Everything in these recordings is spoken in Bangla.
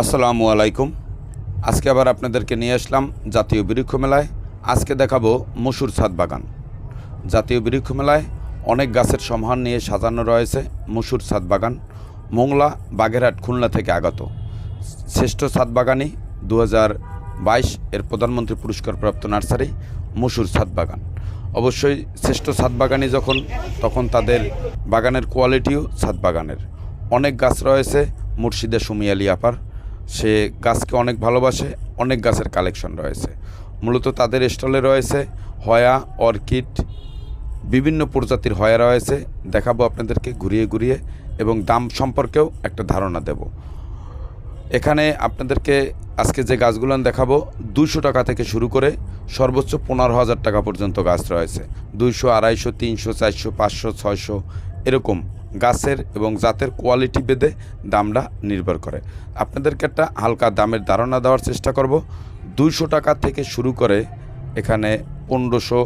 আসসালামু আলাইকুম। আজকে আবার আপনাদেরকে নিয়ে আসলাম জাতীয় বৃক্ষ মেলায়। আজকে দেখাবো মসুর ছাদ বাগান। জাতীয় বৃক্ষ মেলায় অনেক গাছের সমাহার নিয়ে সাজানো রয়েছে মসুর ছাদ বাগান। মোংলা বাগেরহাট খুলনা থেকে আগত। শ্রেষ্ঠ ছাদ বাগানই দু এর প্রধানমন্ত্রী পুরস্কারপ্রাপ্ত নার্সারি মসুর ছাদ বাগান। অবশ্যই শ্রেষ্ঠ ছাদ বাগানি যখন, তখন তাদের বাগানের কোয়ালিটিও ছাদ বাগানের। অনেক গাছ রয়েছে মুর্শিদা সুমি আলী আপার। সে গাছকে অনেক ভালোবাসে, অনেক গাছের কালেকশন রয়েছে। মূলত তাদের স্টলে রয়েছে হয়া, অর্কিড, বিভিন্ন প্রজাতির হয়া রয়েছে। দেখাবো আপনাদেরকে ঘুরিয়ে ঘুরিয়ে এবং দাম সম্পর্কেও একটা ধারণা দেব। এখানে আপনাদেরকে আজকে যে গাছগুলো দেখাবো দুশো টাকা থেকে শুরু করে সর্বোচ্চ পনেরো হাজার টাকা পর্যন্ত গাছ রয়েছে। দুইশো, আড়াইশো, তিনশো, চারশো, পাঁচশো, ছয়শো, এরকম গাছের এবং জাতের কোয়ালিটি বেদে দামটা নির্ভর করে। আপনাদেরকে একটা হালকা দামের ধারণা দেওয়ার চেষ্টা করব। দুইশো টাকা থেকে শুরু করে এখানে পনেরোশো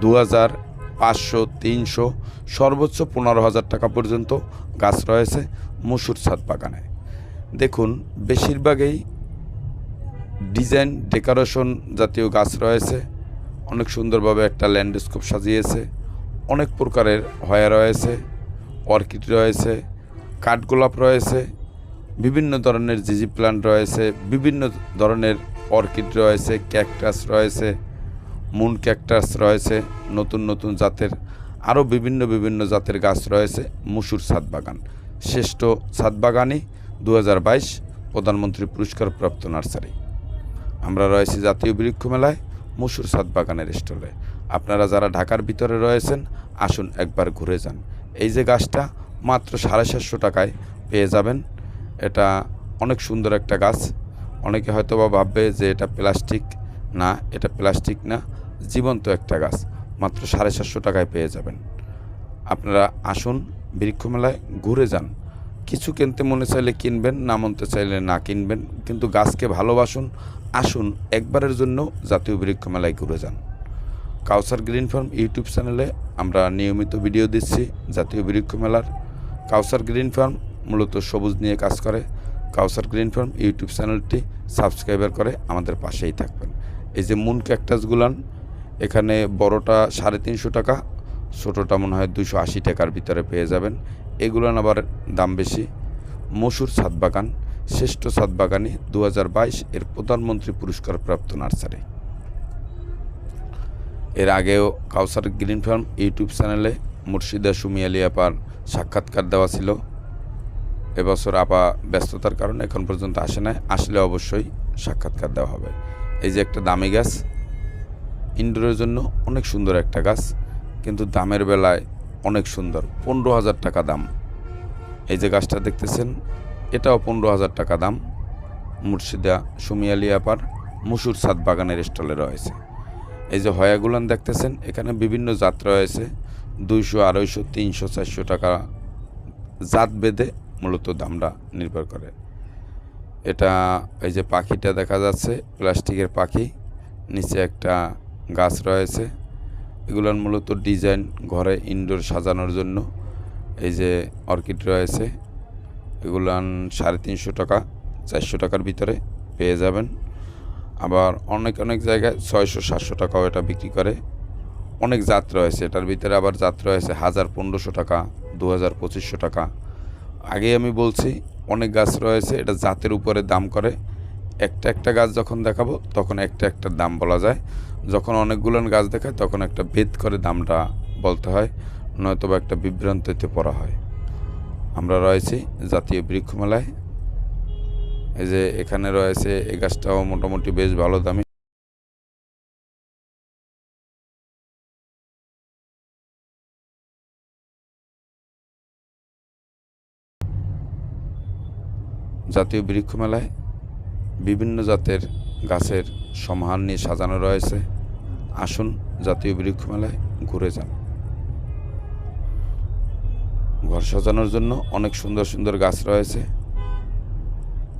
দু হাজার পাঁচশো, তিনশো, সর্বোচ্চ পনেরো হাজার টাকা পর্যন্ত গাছ রয়েছে মসুর ছাদ বাগানে। দেখুন, বেশিরভাগই ডিজাইন ডেকোরেশন জাতীয় গাছ রয়েছে। অনেক সুন্দরভাবে একটা ল্যান্ডস্কেপ সাজিয়েছে। অনেক প্রকারের হয়ে রয়েছে। অর্কিড রয়েছে, কাঠগোলাপ রয়েছে, বিভিন্ন ধরনের জিজি প্ল্যান্ট রয়েছে, বিভিন্ন ধরনের অর্কিড রয়েছে, ক্যাকটাস রয়েছে, মুন ক্যাকটাস রয়েছে, নতুন নতুন জাতের, আরও বিভিন্ন বিভিন্ন জাতের গাছ রয়েছে, মুসুর ছাদ বাগান। শ্রেষ্ঠ ছাদ বাগানই দু প্রধানমন্ত্রী পুরস্কারপ্রাপ্ত নার্সারি। আমরা রয়েছি জাতীয় বৃক্ষ মেলায়, মসুর ছাদ বাগানের স্টলে। আপনারা যারা ঢাকার ভিতরে রয়েছেন, আসুন একবার ঘুরে যান। এই যে গাছটা মাত্র সাড়ে সাতশো টাকায় পেয়ে যাবেন। এটা অনেক সুন্দর একটা গাছ। অনেকে হয়তো বা ভাববে যে এটা প্লাস্টিক না, এটা প্লাস্টিক না, জীবন্ত একটা গাছ। মাত্র সাড়ে সাতশো টাকায় পেয়ে যাবেন। আপনারা আসুন বৃক্ষমেলায় ঘুরে যান। কিছু কিনতে মনে চাইলে কিনবেন, না মনতে চাইলে না কিনবেন। কিন্তু গাছকে ভালোবাসুন, আসুন একবারের জন্য জাতীয় বৃক্ষমেলায় ঘুরে যান। কাউসার গ্রিন ফার্ম ইউটিউব চ্যানেলে আমরা নিয়মিত ভিডিও দিচ্ছি, জাতীয় বৃক্ষ মেলার। কাউসার গ্রিন ফার্ম মূলত সবুজ নিয়ে কাজ করে। কাউসার গ্রিন ফার্ম ইউটিউব চ্যানেলটি সাবস্ক্রাইবার করে আমাদের পাশেই থাকবেন। এই যে মুন ক্যাকটাসগুলান এখানে বড়টা সাড়ে তিনশো টাকা, ছোটোটা মনে হয় দুশো আশি টাকার ভিতরে পেয়ে যাবেন। এগুলান আবার দাম বেশি। মসুর ছাদ বাগান, শ্রেষ্ঠ ছাদ বাগানি দু এর প্রধানমন্ত্রী পুরস্কারপ্রাপ্ত নার্সারি। এর আগেও কাউসার গ্রিন ফার্ম ইউটিউব চ্যানেলে মুর্শিদা সুমি আলী আপার সাক্ষাৎকার দেওয়া ছিল। এবছর আপা ব্যস্ততার কারণে এখন পর্যন্ত আসে নাই। আসলে অবশ্যই সাক্ষাৎকার দেওয়া হবে। এই যে একটা দামি গাছ, ইনডোরের জন্য অনেক সুন্দর একটা গাছ, কিন্তু দামের বেলায় অনেক সুন্দর, পনেরো হাজার টাকা দাম। এই যে গাছটা দেখতেছেন, এটাও পনেরো হাজার টাকা দাম। মুর্শিদা সুমি আলী আপার মুসুর ছাদ বাগানের স্টলে রয়েছে। এই যে হয়াগুলান দেখতেছেন, এখানে বিভিন্ন জাত রয়েছে। দুইশো, আড়াইশো, তিনশো, চারশো টাকা জাত বেঁধে মূলত দামটা নির্ভর করে। এটা এই যে পাখিটা দেখা যাচ্ছে, প্লাস্টিকের পাখি, নিচে একটা গাছ রয়েছে। এগুলোর মূলত ডিজাইন ঘরে ইনডোর সাজানোর জন্য এই যে অর্কিড রয়েছে। এগুলান সাড়ে তিনশো টাকা, চারশো টাকার ভিতরে পেয়ে যাবেন। আবার অনেক অনেক জায়গায় ছয়শো, সাতশো টাকাও এটা বিক্রি করে। অনেক জাত রয়েছে এটার ভিতরে আবার জাত রয়েছে হাজার পনেরোশো টাকা, দু হাজার পঁচিশশো টাকা। আগে আমি বলছি, অনেক গাছ রয়েছে, এটা জাতের উপরে দাম করে। একটা একটা গাছ যখন দেখাবো, তখন একটা একটা দাম বলা যায়। যখন অনেকগুলো গাছ দেখায়, তখন একটা ভেদ করে দামটা বলতে হয় নয়তো বা একটা বিভ্রান্তিতে পড়া হয়। আমরা রয়েছি জাতীয় বৃক্ষ মেলায় এই যে এখানে রয়েছে এই গাছটাও মোটামুটি বেশ ভালো দামি। জাতীয় বৃক্ষ মেলায় বিভিন্ন জাতের গাছের সমাহার নিয়ে সাজানো রয়েছে। আসুন জাতীয় বৃক্ষ মেলায় ঘুরে যান। ঘর সাজানোর জন্য অনেক সুন্দর সুন্দর গাছ রয়েছে।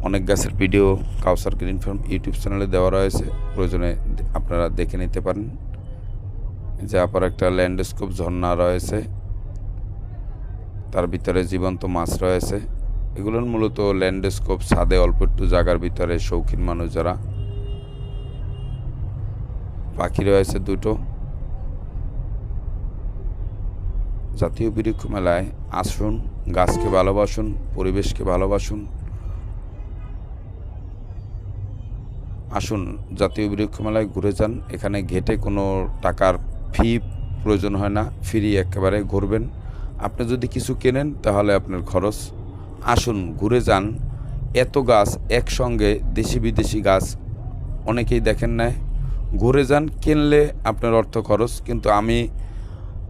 অনেক গাছের video Kausar green farm YouTube চ্যানেলে দেওয়া রয়েছে। প্রয়োজনে আপনারা দেখে নিতে পারেন। যে আপার একটা ল্যান্ডস্কোপ ঝর্ণা রয়েছে। তার ভিতরে জীবন্ত মাছ রয়েছে। এগুলো মূলত ল্যান্ডস্কোপ ছাদে অল্প একটু জায়গার ভিতরে শৌখিন মানুষ যারা। পাখি রয়েছে দুটো। জাতীয় বৃক্ষ মেলায় আসুন, গাছকে ভালোবাসুন, পরিবেশকে ভালোবাসুন। আসুন, জাতীয় বৃক্ষ মেলায় ঘুরে যান। এখানে ঘেটে কোনো টাকার ফি প্রয়োজন হয় না ফ্রি একেবারে ঘুরবেন। আপনি যদি কিছু কেনেন, তাহলে আপনার খরচ। আসুন, ঘুরে যান। এত গাছ, একসঙ্গে দেশি বিদেশি গাছ অনেকেই দেখেন না ঘুরে যান, কিনলে আপনার অর্থ খরচ। কিন্তু আমি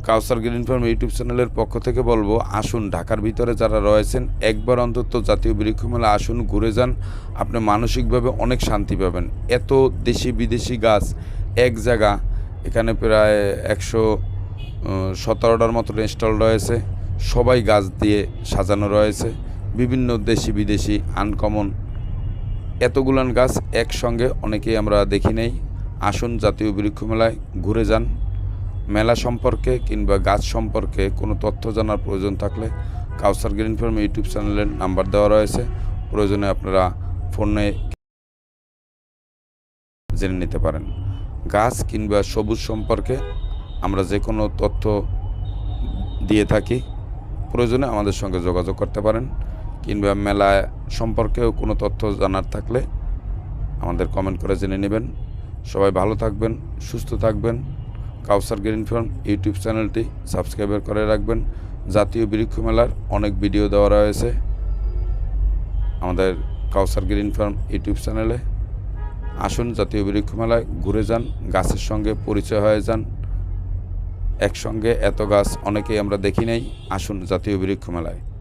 কাউসার গ্রিন ফার্ম ইউটিউব চ্যানেলের পক্ষ থেকে বলব, আসুন ঢাকার ভিতরে যারা রয়েছেন, একবার অন্তত জাতীয় বৃক্ষমেলা আসুন, ঘুরে যান। আপনি মানসিকভাবে অনেক শান্তি পাবেন। এত দেশি বিদেশি গাছ এক জায়গা, এখানে প্রায় একশো সতেরোটার মতো ইনস্টল রয়েছে। সবাই গাছ দিয়ে সাজানো রয়েছে। বিভিন্ন দেশি বিদেশি আনকমন এতগুলান গাছ একসঙ্গে অনেকেই আমরা দেখি নেই। আসুন জাতীয় বৃক্ষমেলায় ঘুরে যান। মেলা সম্পর্কে কিংবা গাছ সম্পর্কে কোনো তথ্য জানার প্রয়োজন থাকলে কাউসার গ্রিন ফার্ম ইউটিউব চ্যানেলের নাম্বার দেওয়া রয়েছে। প্রয়োজনে আপনারা ফোনে জেনে নিতে পারেন। গাছ কিংবা সবুজ সম্পর্কে আমরা যে কোনো তথ্য দিয়ে থাকি। প্রয়োজনে আমাদের সঙ্গে যোগাযোগ করতে পারেন কিংবা মেলা সম্পর্কেও কোনো তথ্য জানার থাকলে আমাদের কমেন্ট করে জেনে নেবেন। সবাই ভালো থাকবেন, সুস্থ থাকবেন। কাউসার গ্রিন ফার্ম ইউটিউব চ্যানেলটি সাবস্ক্রাইব করে রাখবেন। জাতীয় বৃক্ষ মেলার অনেক ভিডিও দেওয়া রয়েছে আমাদের কাউসার গ্রিন ফার্ম ইউটিউব চ্যানেলে। আসুন জাতীয় বৃক্ষ মেলায় ঘুরে যান, গাছের সঙ্গে পরিচয় হয়ে যান। একসঙ্গে এত গাছ অনেকেই আমরা দেখি নাই। আসুন জাতীয় বৃক্ষ মেলায়।